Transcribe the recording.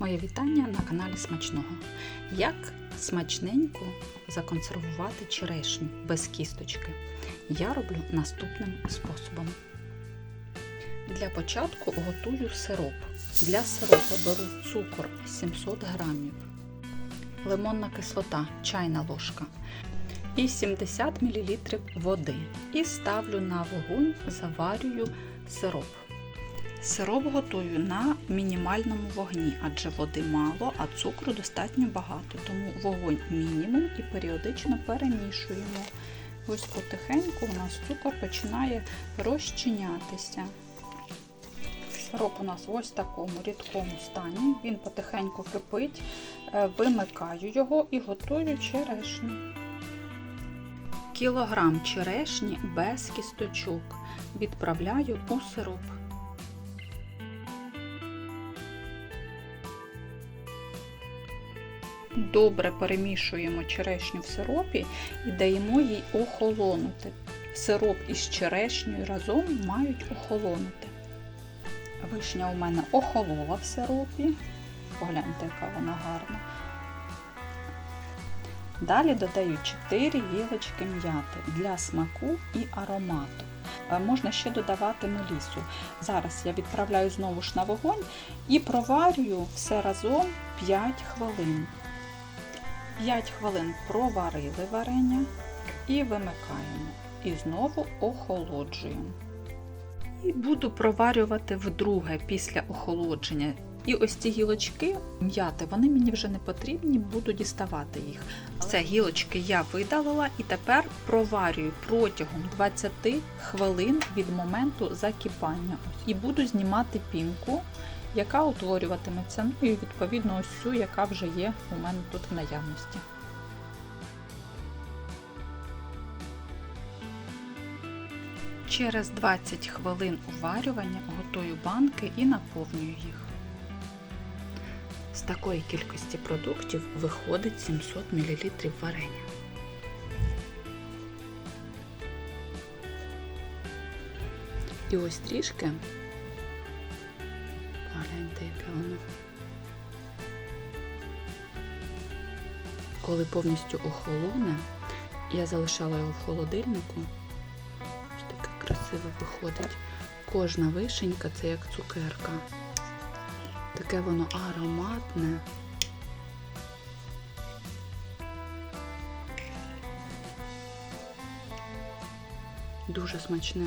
Моє вітання на каналі Смачного. Як смачненько законсервувати черешню без кісточки? Я роблю наступним способом. Для початку готую сироп. Для сиропу беру цукор 700 грамів, лимонна кислота чайна ложка і 70 мл води. І ставлю на вогонь, заварюю сироп. Сироп готую на мінімальному вогні, адже води мало, а цукру достатньо багато, тому вогонь мінімум і періодично перемішуємо. Ось потихеньку у нас цукор починає розчинятися. Сироп у нас в ось такому рідкому стані. Він потихеньку кипить, Е, вимикаю його і готую черешню. Кілограм черешні без кісточок відправляю у сироп. Добре перемішуємо черешню в сиропі і даємо їй охолонути. Сироп із черешнею разом мають охолонути. Вишня у мене охолола в сиропі. Погляньте, яка вона гарна. Далі додаю 4 гілочки м'яти для смаку і аромату. Е, Можна ще додавати мелісу. Зараз я відправляю знову ж на вогонь і проварюю все разом 5 хвилин. 5 хвилин проварили варення і вимикаємо. І знову охолоджуємо. І буду проварювати вдруге після охолодження. І ось ці гілочки м'яти, вони мені вже не потрібні, буду діставати їх. Все, гілочки я видалила і тепер проварюю протягом 20 хвилин від моменту закипання. І буду знімати пінку, яка утворюватиметься. Ну і відповідно ось цю, яка вже є у мене тут в наявності. Через 20 хвилин уварювання готую банки і наповнюю їх. З такої кількості продуктів виходить 700 мл варення. І ось трішки. Гляньте, яке воно. Коли повністю охолоне, я залишала його в холодильнику. Ось таке красиво виходить. Кожна вишенька це як цукерка. Таке воно ароматне. Дуже смачне.